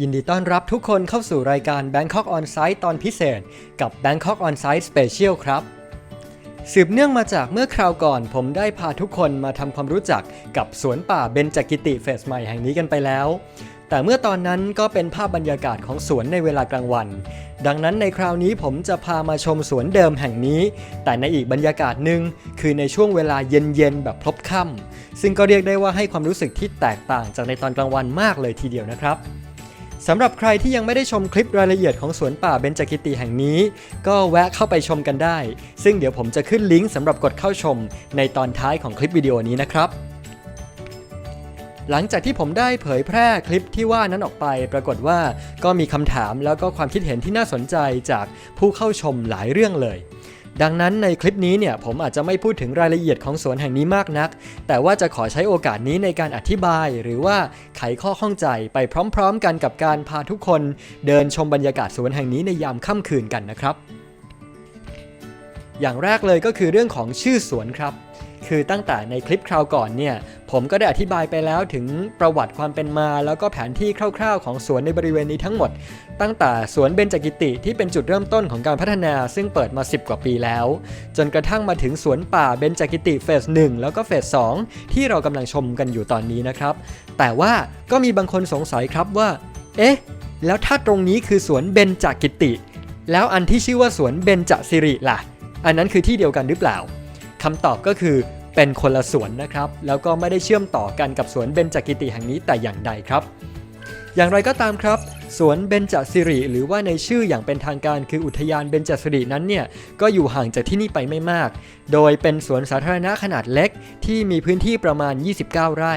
ยินดีต้อนรับทุกคนเข้าสู่รายการ Bangkok On Site ตอนพิเศษ กับ Bangkok On Site Special ครับ สืบเนื่องมาจากเมื่อคราวก่อนผมได้พาทุกคนมาทำความรู้จักกับสวนป่าเบญจกิติเฟสใหม่แห่งนี้กันไปแล้ว แต่เมื่อตอนนั้นก็เป็นภาพบรรยากาศของสวนในเวลากลางวัน ดังนั้นในคราวนี้ผมจะพามาชมสวนเดิมแห่งนี้ แต่ในอีกบรรยากาศหนึ่งคือในช่วงเวลาเย็นๆแบบพลบค่ำซึ่งก็เรียกได้ว่าให้ความรู้สึกที่แตกต่างจากในตอนกลางวันมากเลยทีเดียวนะครับ สำหรับใครที่ยังไม่ได้ชมคลิปรายละเอียดของสวนป่าเบญจกิติแห่งนี้ ก็แวะเข้าไปชมกันได้ ซึ่งเดี๋ยวผมจะขึ้นลิงก์สำหรับกดเข้าชม ในตอนท้ายของคลิปวิดีโอนี้นะครับหลังจากที่ผมได้เผยแพร่คลิปที่ว่านั้นออกไป ปรากฏว่าก็มีคำถามแล้วก็ความคิดเห็นที่น่าสนใจจากผู้เข้าชมหลายเรื่องเลย ดังนั้นในคลิปนี้เนี่ยผมอาจจะไม่พูดถึงรายละเอียดของสวนแห่งนี้มากนัก แต่ว่าจะขอใช้โอกาสนี้ในการอธิบาย หรือว่าไขข้อข้องใจไปพร้อมๆ กันกับการพาทุกคน เดินชมบรรยากาศสวนแห่งนี้ในยามค่ำคืนกันนะครับ อย่างแรกเลยก็คือเรื่องของชื่อสวนครับ คือตั้งแต่ในคลิปคราวก่อนเนี่ย ผมก็ได้อธิบายไปแล้วถึงประวัติความเป็นมา แล้วก็แผนที่คร่าวๆ ของสวนในบริเวณนี้ทั้งหมด ตั้งแต่สวนเบญจกิติที่เป็นจุดเริ่มต้นของการพัฒนา ซึ่งเปิดมา 10 กว่าปีแล้ว จนกระทั่งมาถึงสวนป่าเบญจกิติเฟส1แล้วก็เฟส2ที่เรากำลังชมกันอยู่ตอนนี้นะครับ แต่ว่าก็มีบางคนสงสัยครับว่า เอ๊ะ แล้วถ้าตรงนี้คือสวนเบญจกิติ แล้วอันที่ชื่อว่าสวนเบญจสิริล่ะ อันนั้นคือที่เดียวกันหรือเปล่า คำตอบก็คือเป็นคนละสวนนะครับ แล้วก็ไม่ได้เชื่อมต่อกันกับสวนเบญจกิติแห่งนี้แต่อย่างใดครับ อย่างไรก็ตามครับ สวนเบญจสิริ หรือว่าในชื่ออย่างเป็นทางการคืออุทยานเบญจสิรินั้นเนี่ยก็อยู่ห่างจากที่นี่ไปไม่มาก โดยเป็นสวนสาธารณะขนาดเล็กที่มีพื้นที่ประมาณ 29 ไร่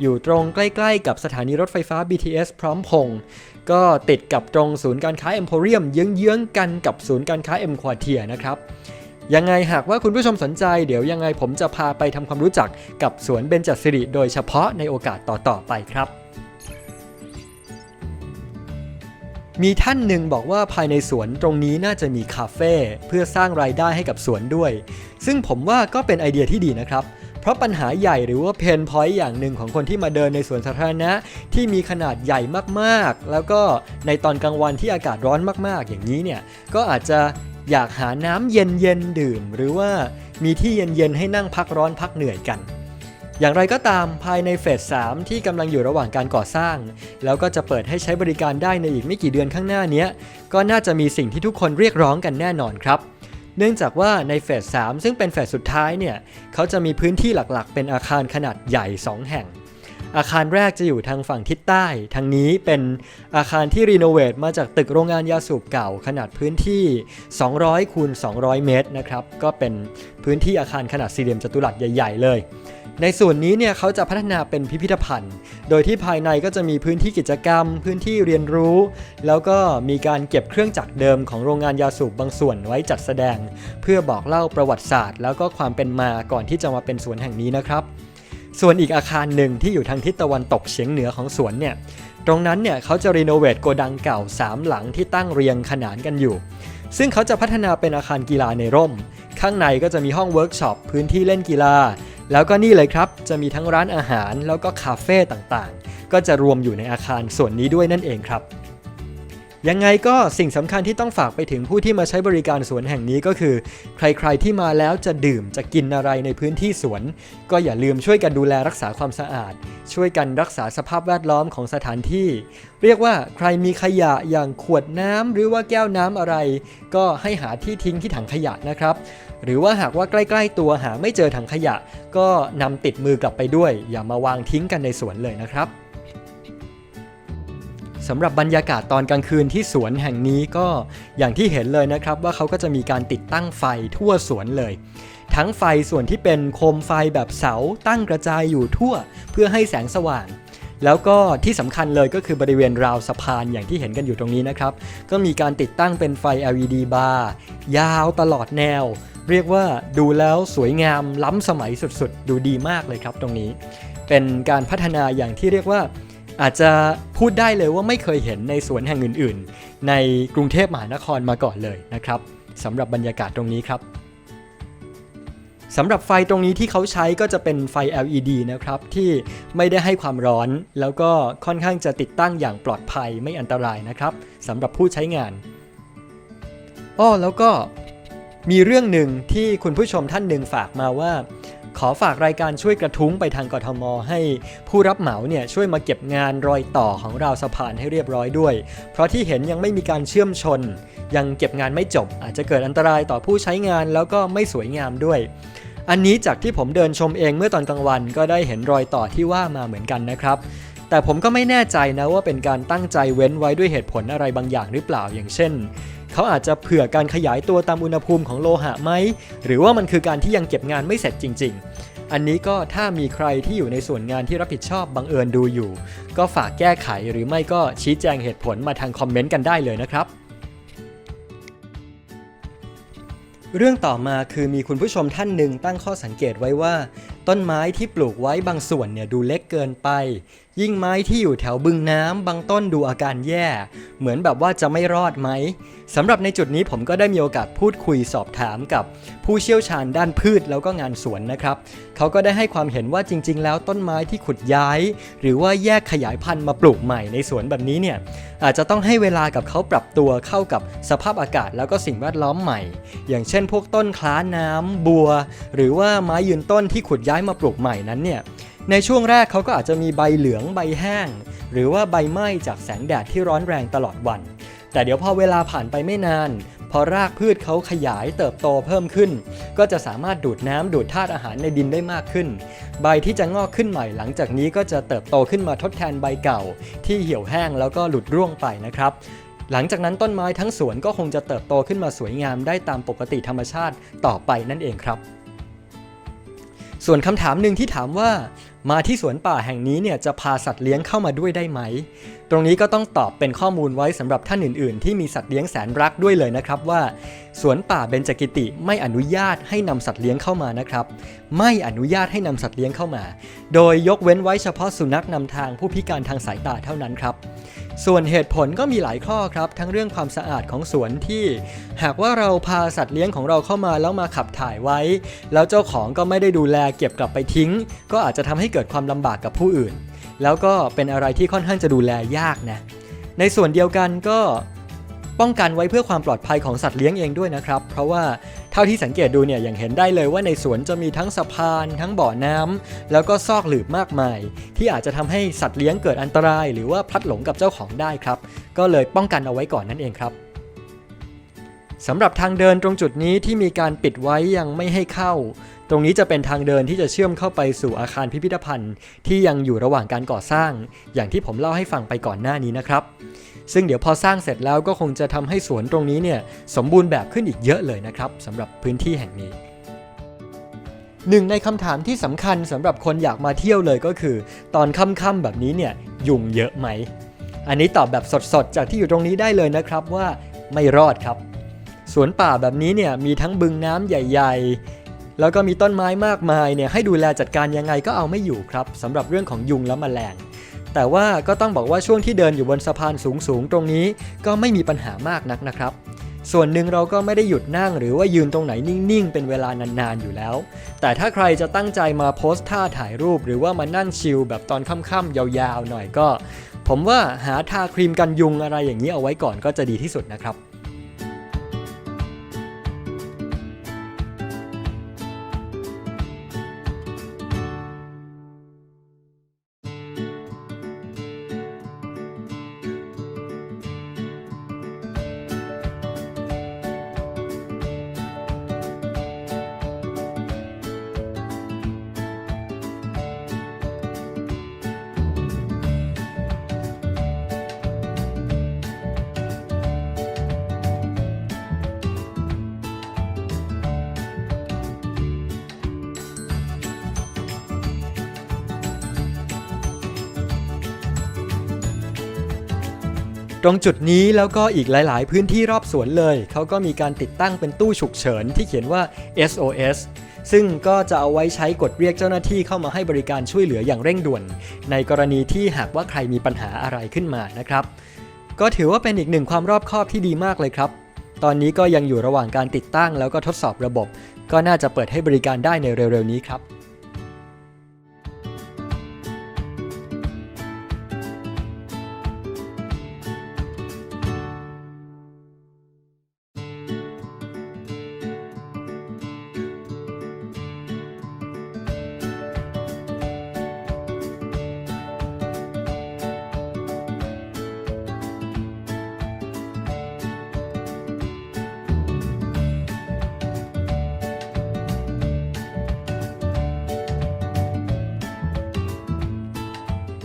อยู่ตรงใกล้ๆ กับสถานีรถไฟฟ้า BTS พร้อมพงษ์ก็ติดกับตรงศูนย์การค้าเอ็มโพเรียมเยื้องๆกันกับศูนย์การค้าเอ็มควอเทียนะครับ ยังไงหากว่าคุณผู้ชมสนใจเดี๋ยวยังไงผมจะพาไปทำความรู้จักกับสวนเบญจสิริโดยเฉพาะในโอกาสต่อๆไปครับมีท่านหนึ่งบอกว่าภายในสวนตรงนี้น่าจะมีคาเฟ่เพื่อสร้างรายได้ให้กับสวนด้วย ซึ่งผมว่าก็เป็นไอเดียที่ดีนะครับ เพราะปัญหาใหญ่หรือว่าเพนพอยต์อย่างหนึ่งของคนที่มาเดินในสวนสาธารณะ ที่มีขนาดใหญ่มากๆ แล้วก็ในตอนกลางวันที่อากาศร้อนมากๆ อย่างนี้เนี่ยก็อาจจะ อยากหาน้ำเย็นๆดื่ม หรือว่ามีที่เย็นๆให้นั่งพักร้อนพักเหนื่อยกัน อย่างไรก็ตามภายในเฟส 3 ที่กำลังอยู่ระหว่างการก่อสร้าง แล้วก็จะเปิดให้ใช้บริการได้ในอีกไม่กี่เดือนข้างหน้านี้ก็น่าจะมีสิ่งที่ทุกคนเรียกร้องกันแน่นอนครับเนื่องจากว่าในเฟส 3 ซึ่งเป็นเฟสสุดท้ายเนี่ย เขาจะมีพื้นที่หลักๆ เป็นอาคารขนาดใหญ่ 2 แห่ง อาคารแรกจะอยู่ทางฝั่งทิศใต้ ทางนี้เป็นอาคารที่รีโนเวทมาจากตึกโรงงานยาสูบเก่าขนาดพื้นที่ 200คูณ200 เมตรนะครับ ก็เป็นพื้นที่อาคารขนาดสี่เหลี่ยมจัตุรัสใหญ่ ๆ เลยในส่วนนี้เนี่ยเขาจะพัฒนาเป็นพิพิธภัณฑ์ โดยที่ภายในก็จะมีพื้นที่กิจกรรม พื้นที่เรียนรู้ แล้วก็มีการเก็บเครื่องจักรเดิมของโรงงานยาสูบบางส่วนไว้จัดแสดง เพื่อบอกเล่าประวัติศาสตร์ แล้วก็ความเป็นมาก่อนที่จะมาเป็นสวนแห่งนี้นะครับ ส่วนอีกอาคารหนึ่งที่อยู่ทางทิศตะวันตกเฉียงเหนือของสวนเนี่ย ตรงนั้นเนี่ยเขาจะรีโนเวทโกดังเก่า 3 หลังที่ตั้งเรียงขนานกันอยู่ ซึ่งเขาจะพัฒนาเป็นอาคารกีฬาในร่ม ข้างในก็จะมีห้องเวิร์กช็อปพื้นที่เล่นกีฬา แล้วก็นี่เลยครับ จะมีทั้งร้านอาหารแล้วก็คาเฟ่ต่างๆ ก็จะรวมอยู่ในอาคารส่วนนี้ด้วยนั่นเองครับ ยังไงก็สิ่งสำคัญที่ต้องฝากไปถึงผู้ที่มาใช้บริการสวนแห่งนี้ก็คือ ใครๆที่มาแล้วจะดื่มจะกินอะไรในพื้นที่สวน ก็อย่าลืมช่วยกันดูแลรักษาความสะอาด ช่วยกันรักษาสภาพแวดล้อมของสถานที่ เรียกว่าใครมีขยะอย่างขวดน้ำหรือว่าแก้วน้ำอะไร ก็ให้หาที่ทิ้งที่ถังขยะนะครับหรือว่าหากว่าใกล้ ๆ ตัวหาไม่เจอถังขยะ ก็นำติดมือกลับไปด้วย อย่ามาวางทิ้งกันในสวนเลยนะครับ สำหรับบรรยากาศตอนกลางคืนที่สวนแห่งนี้ก็อย่างที่เห็นเลยนะครับว่าเขาก็จะมีการติดตั้งไฟทั่วสวนเลย ทั้งไฟส่วนที่เป็นโคมไฟแบบเสาตั้งกระจายอยู่ทั่วเพื่อให้แสงสว่าง แล้วก็ที่สำคัญเลยก็คือบริเวณราวสะพานอย่างที่เห็นกันอยู่ตรงนี้นะครับ ก็มีการติดตั้งเป็นไฟ LED บาร์ยาวตลอดแนว เรียกว่าดูแล้วสวยงามล้ำสมัยสุดๆ ดูดีมากเลยครับตรงนี้ เป็นการพัฒนาอย่างที่เรียกว่า อาจจะพูดได้เลยว่าไม่เคยเห็นในสวนแห่งอื่น ๆ ในกรุงเทพมหานครมาก่อนเลยนะครับสำหรับบรรยากาศตรงนี้ครับสำหรับไฟตรงนี้ที่เขาใช้ก็จะเป็นไฟ LED นะครับ ที่ไม่ได้ให้ความร้อน แล้วก็ค่อนข้างจะติดตั้งอย่างปลอดภัยไม่อันตรายนะครับสำหรับผู้ใช้งานอ้อแล้วก็มีเรื่องหนึ่งที่คุณผู้ชมท่านหนึ่งฝากมาว่า ขอฝากรายการช่วยกระทุ้งไปทางกทม ให้ผู้รับเหมาเนี่ยช่วยมาเก็บงานรอยต่อของราวสะพานให้เรียบร้อยด้วย เพราะที่เห็นยังไม่มีการเชื่อมชน ยังเก็บงานไม่จบ อาจจะเกิดอันตรายต่อผู้ใช้งานแล้วก็ไม่สวยงามด้วย อันนี้จากที่ผมเดินชมเองเมื่อตอนกลางวันก็ได้เห็นรอยต่อที่ว่ามาเหมือนกันนะครับแต่ผมก็ไม่แน่ใจนะว่าเป็นการตั้งใจเว้นไว้ด้วยเหตุผลอะไรบางอย่างหรือเปล่าอย่างเช่น เขาอาจจะเผื่อการขยายตัวตามอุณหภูมิของโลหะไหม หรือว่ามันคือการที่ยังเก็บงานไม่เสร็จจริง ๆ อันนี้ก็ถ้ามีใครที่อยู่ในส่วนงานที่รับผิดชอบบังเอิญดูอยู่ ก็ฝากแก้ไขหรือไม่ก็ชี้แจงเหตุผลมาทางคอมเมนต์กันได้เลยนะครับเรื่องต่อมาคือมีคุณผู้ชมท่านหนึ่งตั้งข้อสังเกตไว้ว่า ต้นไม้ที่ปลูกไว้บางส่วนเนี่ยดูเล็กเกินไป ยิ่งไม้ที่อยู่แถวบึงน้ำบางต้นดูอาการแย่ เหมือนแบบว่าจะไม่รอดไหมสำหรับในจุดนี้ผมก็ได้มีโอกาสพูดคุยสอบถามกับ ผู้เชี่ยวชาญด้านพืชแล้วก็งานสวนนะครับเขาก็ได้ให้ความเห็นว่าจริง ๆ แล้วต้นไม้ที่ขุดย้าย หรือว่าแยกขยายพันธุ์มาปลูกใหม่ในสวนแบบนี้เนี่ยอาจจะต้องให้เวลากับเขาปรับตัวเข้ากับสภาพอากาศแล้วก็สิ่งแวดล้อมใหม่ อย่างเช่น พวกต้นคล้าน้ำบัว หรือว่าไม้ยืนต้นที่ขุดย้ายมาปลูกใหม่นั้นเนี่ยในช่วงแรกเขาก็อาจจะมีใบเหลืองใบแห้ง หรือว่าใบไหม้จากแสงแดดที่ร้อนแรงตลอดวัน แต่เดี๋ยวพอเวลาผ่านไปไม่นาน พอรากพืชเขาขยายเติบโตเพิ่มขึ้น ก็จะสามารถดูดน้ำดูดธาตุอาหารในดินได้มากขึ้น ใบที่จะงอกขึ้นใหม่หลังจากนี้ก็จะเติบโตขึ้นมาทดแทนใบเก่า ที่เหี่ยวแห้งแล้วก็หลุดร่วงไปนะครับหลังจากนั้นต้นไม้ทั้งสวนก็คงจะเติบโตขึ้นมาสวยงามได้ตามปกติธรรมชาติต่อไปนั่นเองครับ ส่วนคำถามหนึ่งที่ถามว่า มาที่สวนป่าแห่งนี้เนี่ยจะพาสัตว์เลี้ยงเข้ามาด้วยได้ไหม ตรงนี้ก็ต้องตอบเป็นข้อมูลไว้สำหรับท่านอื่นๆ ที่มีสัตว์เลี้ยงแสนรักด้วยเลยนะครับว่า สวนป่าเบญจกิติไม่อนุญาตให้นำสัตว์เลี้ยงเข้ามานะครับ ไม่อนุญาตให้นำสัตว์เลี้ยงเข้ามา โดยยกเว้นไว้เฉพาะสุนัขนำทางผู้พิการทางสายตาเท่านั้นครับ ส่วนเหตุผลก็มีหลายข้อครับ ทั้งเรื่องความสะอาดของสวนที่ หากว่าเราพาสัตว์เลี้ยงของเราเข้ามาแล้วมาขับถ่ายไว้ แล้วเจ้าของก็ไม่ได้ดูแลเก็บกลับไปทิ้ง ก็อาจจะทำให้เกิดความลำบากกับผู้อื่น แล้วก็เป็นอะไรที่ค่อนข้างจะดูแลยากนะในส่วนเดียวกันก็ ป้องกันไว้เพื่อความปลอดภัยของสัตว์เลี้ยงเองด้วยนะครับ เพราะว่าเท่าที่สังเกตดูเนี่ยอย่างเห็นได้เลยว่าในสวนจะมีทั้งสะพาน ทั้งบ่อน้ำแล้วก็ซอกหลืบมากมาย ที่อาจจะทำให้สัตว์เลี้ยงเกิดอันตราย หรือว่าพลัดหลงกับเจ้าของได้ครับ ก็เลยป้องกันเอาไว้ก่อนนั่นเองครับสำหรับทางเดินตรงจุดนี้ที่มีการปิดไว้ยังไม่ให้เข้า ตรงนี้จะเป็นทางเดินที่จะเชื่อมเข้าไปสู่อาคารพิพิธภัณฑ์ ที่ยังอยู่ระหว่างการก่อสร้าง อย่างที่ผมเล่าให้ฟังไปก่อนหน้านี้นะครับ ซึ่งเดี๋ยวพอสร้างเสร็จแล้วก็คงจะทำให้สวนตรงนี้เนี่ยสมบูรณ์แบบขึ้นอีกเยอะเลยนะครับสำหรับพื้นที่แห่งนี้หนึ่งในคำถามที่สำคัญสำหรับคนอยากมาเที่ยวเลยก็คือ ตอนค่ำๆแบบนี้เนี่ยยุงเยอะไหม อันนี้ตอบแบบสดๆ จากที่อยู่ตรงนี้ได้เลยนะครับว่าไม่รอดครับ สวนป่าแบบนี้เนี่ยมีทั้งบึงน้ำใหญ่ ๆ แล้วก็มีต้นไม้มากมายเนี่ยให้ดูแลจัดการยังไงก็เอาไม่อยู่ครับสำหรับเรื่องของยุงและแมลง แต่ว่าก็ต้องบอกว่าช่วงที่เดินอยู่บนสะพานสูงๆ ตรงนี้ก็ไม่มีปัญหามากนักนะครับ ส่วนหนึ่งเราก็ไม่ได้หยุดนั่งหรือว่ายืนตรงไหนนิ่งๆ เป็นเวลานานๆอยู่แล้ว แต่ถ้าใครจะตั้งใจมาโพสท่าถ่ายรูป หรือว่ามานั่งชิลแบบตอนค่ำๆยาวๆ หน่อยก็ ผมว่าหาทาครีมกันยุงอะไรอย่างนี้เอาไว้ก่อนก็จะดีที่สุดนะครับ ตรงจุดนี้แล้วก็อีกหลาย ๆ พื้นที่รอบสวนเลย เขาก็มีการติดตั้งเป็นตู้ฉุกเฉินที่เขียนว่า SOS ซึ่งก็จะเอาไว้ใช้กดเรียกเจ้าหน้าที่เข้ามาให้บริการช่วยเหลืออย่างเร่งด่วน ในกรณีที่หากว่าใครมีปัญหาอะไรขึ้นมานะครับ ก็ถือว่าเป็นอีกหนึ่งความรอบคอบที่ดีมากเลยครับ ตอนนี้ก็ยังอยู่ระหว่างการติดตั้งแล้วก็ทดสอบระบบ ก็น่าจะเปิดให้บริการได้ในเร็วๆนี้ครับ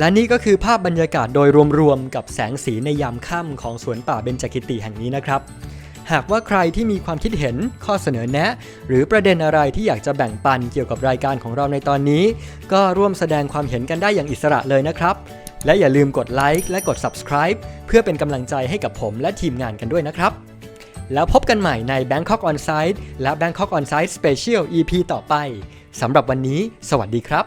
และนี่ก็คือภาพบรรยากาศโดยรวมๆกับแสงสีในยามค่ำของสวนป่าเบญจกิติแห่งนี้นะครับ หากว่าใครที่มีความคิดเห็นข้อเสนอแนะ หรือประเด็นอะไรที่อยากจะแบ่งปันเกี่ยวกับรายการของเราในตอนนี้ ก็ร่วมแสดงความเห็นกันได้อย่างอิสระเลยนะครับ และอย่าลืมกดไลค์และกด subscribe เพื่อเป็นกำลังใจให้กับผมและทีมงานกันด้วยนะครับแล้วพบกันใหม่ใน Bangkok On Site และ Bangkok On Site Special EP ต่อไป สำหรับวันนี้ สวัสดีครับ